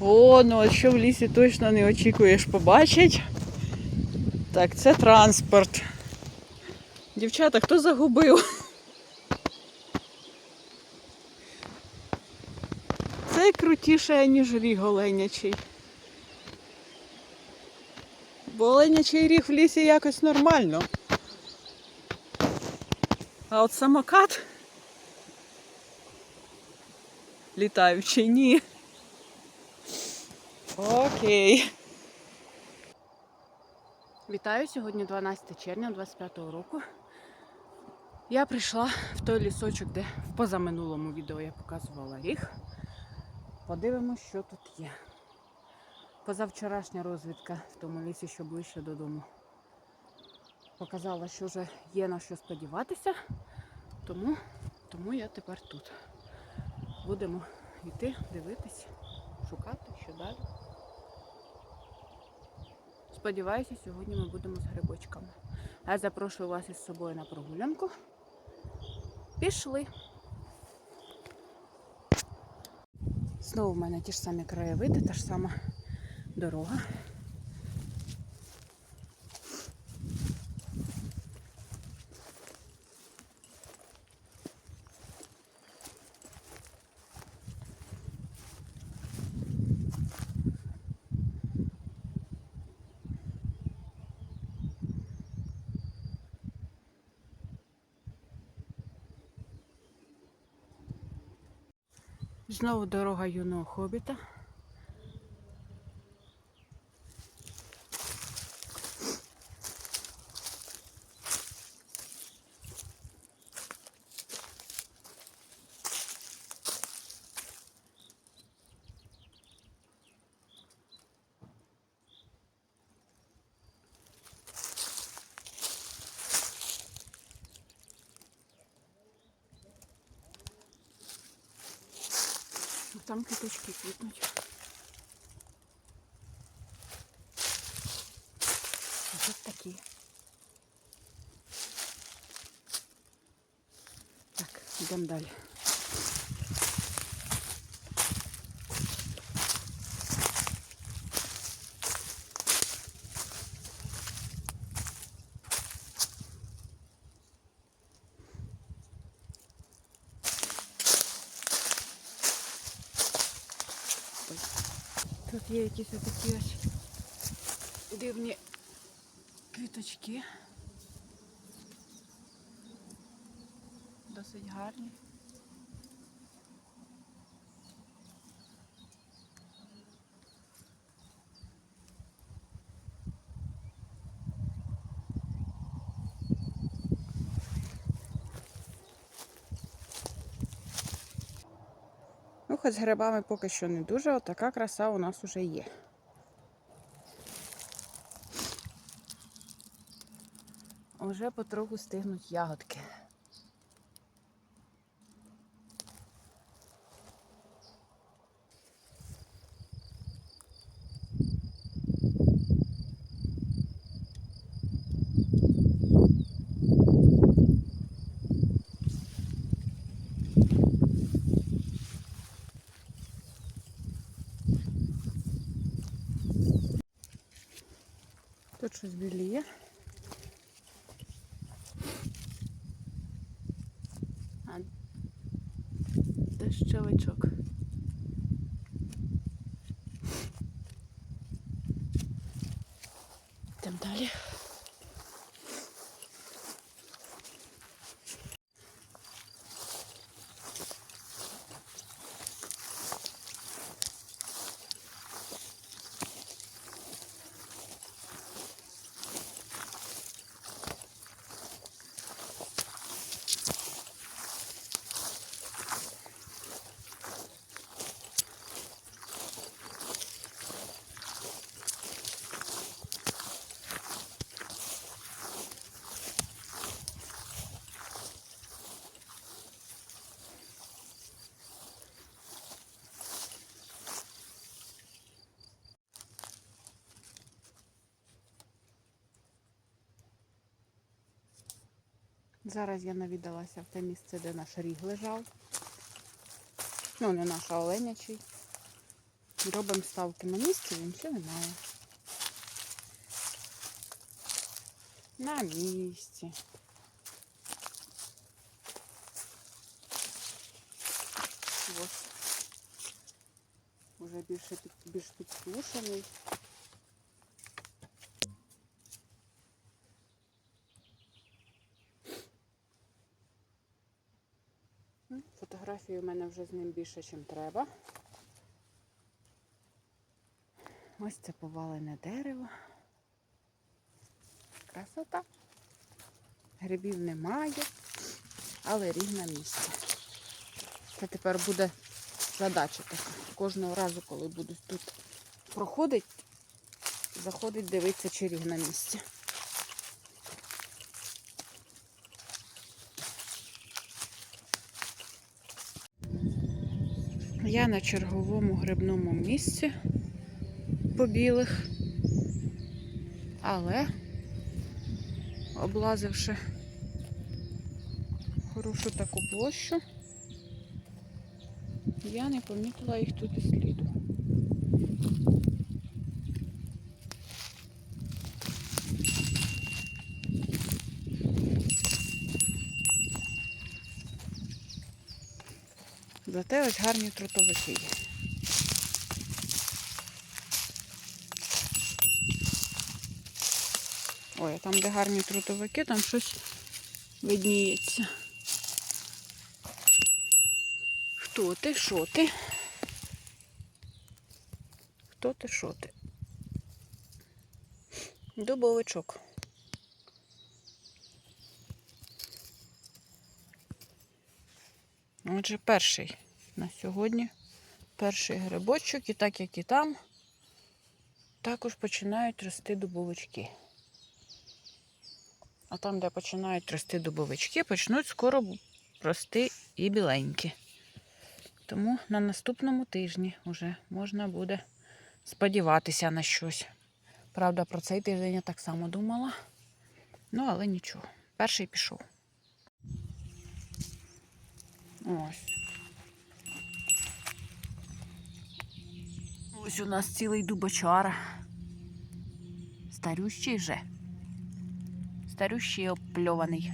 О, ну а що в лісі точно не очікуєш побачить. Так, це транспорт. Дівчата, хто загубив? Це крутіше, ніж ріг оленячий. Бо оленячий ріг в лісі якось нормально. А от самокат літаючий ні. Окей. Вітаю сьогодні 12 червня 25-го року. Я прийшла в той лісочок, де в позаминулому відео я показувала ріг. Подивимось, що тут є. Позавчорашня розвідка в тому лісі, що ближче додому. Показала, що вже є на що сподіватися, тому, тому я тепер тут. Будемо йти, дивитись, шукати, що далі. Сподіваюся, сьогодні ми будемо з грибочками. А я запрошую вас із собою на прогулянку. Пішли. Знову в мене ті ж самі краєвиди, та ж сама дорога. Знову дорога юного хобіта. Там квіточки квітнуть. Ось такі. Так, йдемо далі. Тут є якісь такі ось дивні квіточки. Досить гарні. Ну, з грибами поки що не дуже, отака краса у нас уже є. Уже потроху стигнуть ягодки. Щось біліє. А дощовичок. Йдемо далі. Зараз я навідалася в те місце, де наш ріг лежав. Ну, не наш, а оленячий. Робимо ставки на місці, він ще немає. На місці. Ось. Уже більше більш підсушений. М, Фотографії у мене вже з ним більше, ніж треба. Ось це повалене дерево. Красота. Грибів немає, але ріг на місці. Це тепер буде задача така. Кожного разу, коли буду тут проходити, заходить дивитися, чи ріг на Я на черговому грибному місці по білих, але облазивши хорошу таку площу, я не помітила їх тут і сліду. Зате ось гарні трутовики є. Ой, там, де гарні трутовики, там щось видніється. Хто ти? Що ти? Хто ти, що ти? Дубовичок. Отже, перший на сьогодні. Перший грибочок, і так як і там, також починають рости дубовички. А там, де починають рости дубовички, почнуть скоро рости і біленькі. Тому на наступному тижні вже можна буде сподіватися на щось. Правда, про цей тиждень я так само думала. Ну, але нічого. Перший пішов. Ось. Ось у нас цілий дубочара. Старющий вже. Старющий опльований.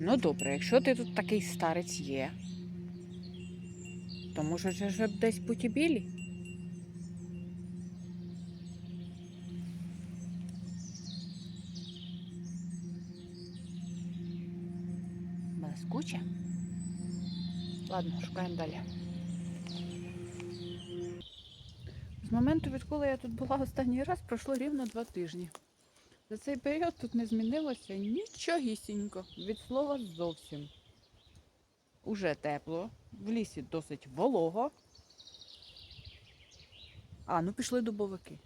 Ну добре, якщо ти тут такий старець є, то може вже ж десь бути білі? Блискуче? Ладно, шукаємо далі. З моменту, відколи я тут була останній раз, пройшло рівно два тижні. За цей період тут не змінилося нічогісінько. Від слова зовсім. Уже тепло, в лісі досить волого. А, ну пішли дубовики.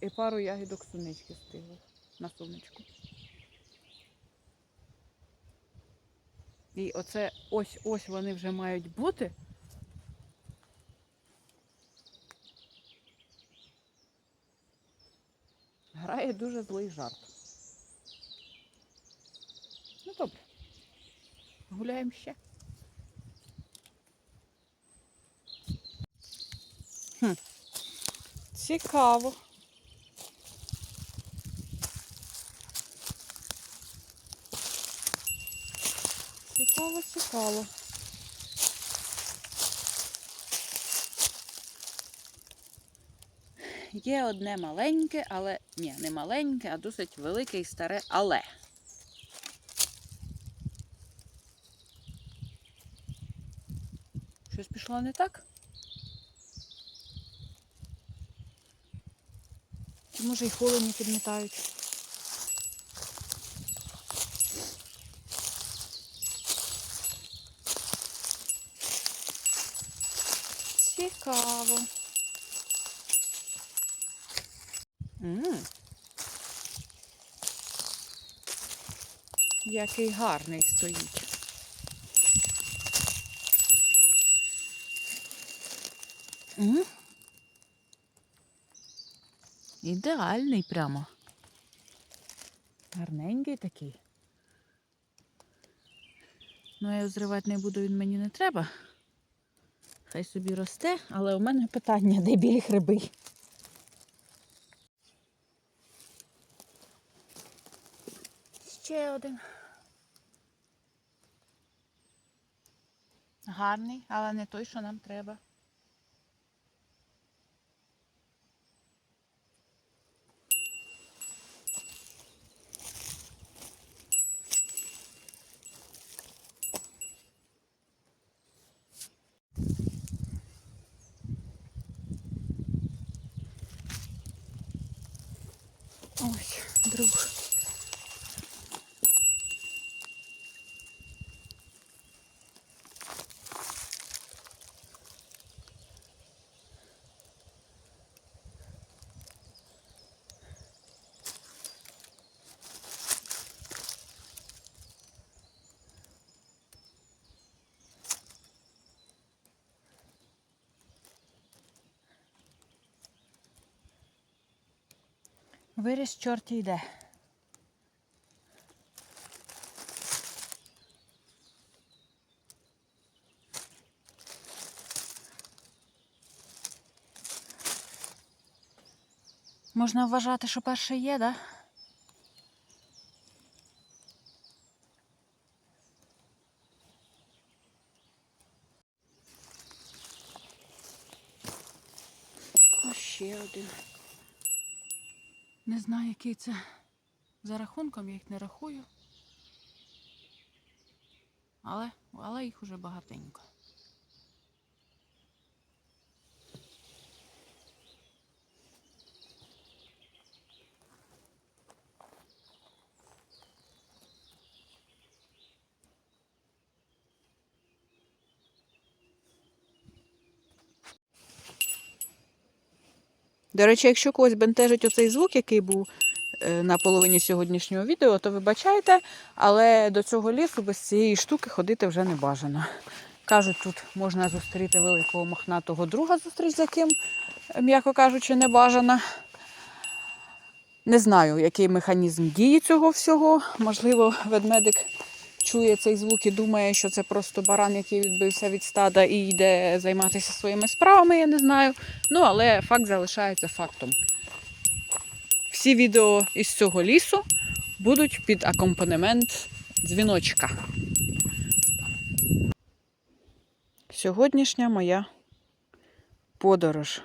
І пару ягідок сунички стигли на сонечку. І оце ось-ось вони вже мають бути. Грає дуже злий жарт. Ну добре. Гуляємо ще. Хм. Цікаво. Цікаво, цікаво. Є одне маленьке, але ні, не маленьке, а досить велике і старе, але. Щось пішло не так? Чи може й холодні підмітають? Цікаво. М. Який гарний стоїть. М. Ідеальний прямо. Гарненький такий. Ну, я його зривати не буду, він мені не треба. Хай собі росте, але у мене питання, де білі гриби. Ще один. Гарний, але не той, що нам треба. Ось, друг. Виріс чорт йде. Можна вважати, що перший є. Да? Ще один. Не знаю, який це за рахунком, я їх не рахую. Але, але їх уже багатенько. До речі, якщо когось бентежить оцей звук, який був е, на половині сьогоднішнього відео, то вибачайте, але до цього лісу без цієї штуки ходити вже не бажано. Кажуть, тут можна зустріти великого мохнатого друга, зустріч з яким, м'яко кажучи, не бажано. Не знаю, який механізм дії цього всього. Можливо, ведмедик чує цей звук і думає, що це просто баран, який відбився від стада і йде займатися своїми справами, я не знаю. Ну, але факт залишається фактом. Всі відео із цього лісу будуть під акомпанемент дзвіночка. Сьогоднішня моя подорож.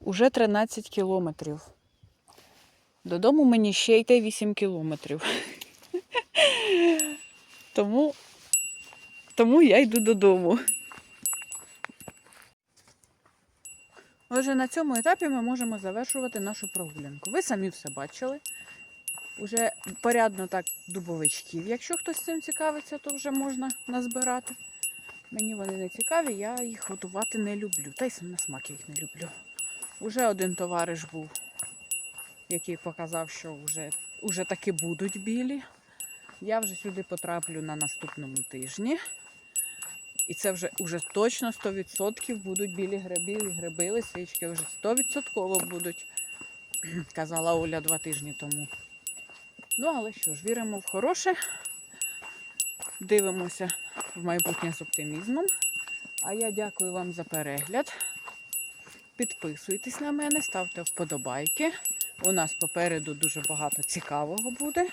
Уже 13 кілометрів. Додому мені ще йти 8 кілометрів. Тому, тому я йду додому. Отже, на цьому етапі ми можемо завершувати нашу прогулянку. Ви самі все бачили. Уже порядно так дубовичків. Якщо хтось цим цікавиться, то вже можна назбирати. Мені вони не цікаві, я їх готувати не люблю. Та й сам на смак їх не люблю. Уже один товариш був, який показав, що вже, вже таки будуть білі. Я вже сюди потраплю на наступному тижні. І це вже уже точно 100% будуть білі гриби, гриби, лисички вже 100% будуть, казала Оля два тижні тому. Ну, але що ж, віримо в хороше, дивимося в майбутнє з оптимізмом. А я дякую вам за перегляд. Підписуйтесь на мене, ставте вподобайки. У нас попереду дуже багато цікавого буде.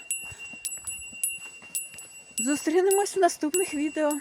Зустрінемось в наступних відео.